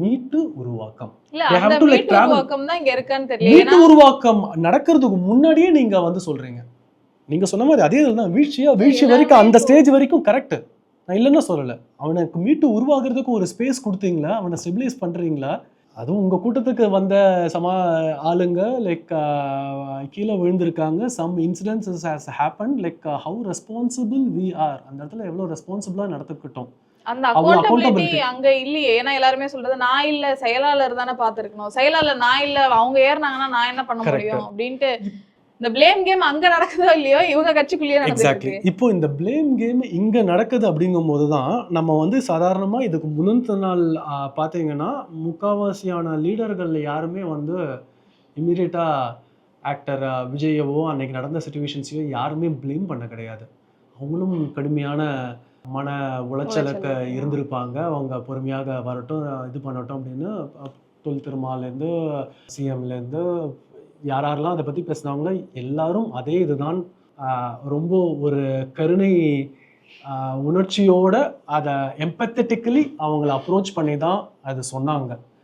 மீட்டு உருவாக்கம். மீட்டு. உருவாக்கம் நடக்கிறதுக்கு முன்னாடியே நீங்க வந்து சொல்றீங்க. நீங்க சொன்ன மாதிரி அதே தான் வீழ்ச்சியா வீழ்ச்சி வரைக்கும் அந்த ஸ்டேஜ் வரைக்கும் கரெக்ட் நான் இல்லைன்னு சொல்லல. அவனுக்கு மீட்டு உருவாகிறதுக்கு ஒரு ஸ்பேஸ் கொடுத்தீங்களா? அவனை ஸ்டெபிலைஸ் பண்றீங்களா? அதுவும் உங்க கூட்டத்துக்கு வந்த சமா ஆளுங்க லைக் கீழே விழுந்திருக்காங்க. Some incidents has happen like how responsible we are அந்த இடத்துல எவ்வளோ ரெஸ்பான்சிபிளாக நடந்துக்கிட்டோம். அந்த அக்கௌண்டபிலிட்டி. அங்க இல்லையே. ஏன்னா எல்லாருமே சொல்றது நான் இல்ல செயலாளர் தானே பாத்துருக்கணும் செயலாளர் நான் இல்ல அவங்க ஏறினாங்கன்னா நான் என்ன பண்ண. முடியும்? அப்படின்ட்டு இந்த பிளேம் கேம் அங்க நடக்குதோ இல்லையோ இவங்க கட்சிக்குள்ளேயே எக்ஸாக்ட்லி இப்போ இந்த ப்ளேம் கேம் இங்க நடக்குது அப்படிங்கும்போது தான் நம்ம வந்து சாதாரணமா இதுக்கு முந்தின நாள் ஆ, பாத்தீங்கன்னா முக்காவாசியான லீடர்கள் யாருமே வந்து இமீடியட்டா ஆக்டர் விஜயவோ அன்னைக்கு நடந்த சுச்சுவேஷன்ஸையோ யாருமே ப்ளேம் பண்ண கிடையாது. அவங்களும் கடுமையான மன உளைச்சலுக்கு உளைச்சல். இருந்திருப்பாங்க. அவங்க பொறுமையாக வரட்டும் இது பண்ணட்டும் அப்படின்னு தொல் திருமாலேருந்து சிஎம்லேருந்து யார் யாரெல்லாம் அதை பற்றி பேசுனாங்களோ எல்லாரும் அதே இதுதான். ஆஹ், ரொம்ப ஒரு கருணை ஆஹ், உணர்ச்சியோட அதை எம்பத்தட்டிக்கலி அவங்கள அப்ரோச் பண்ணி தான் அது சொன்னாங்க.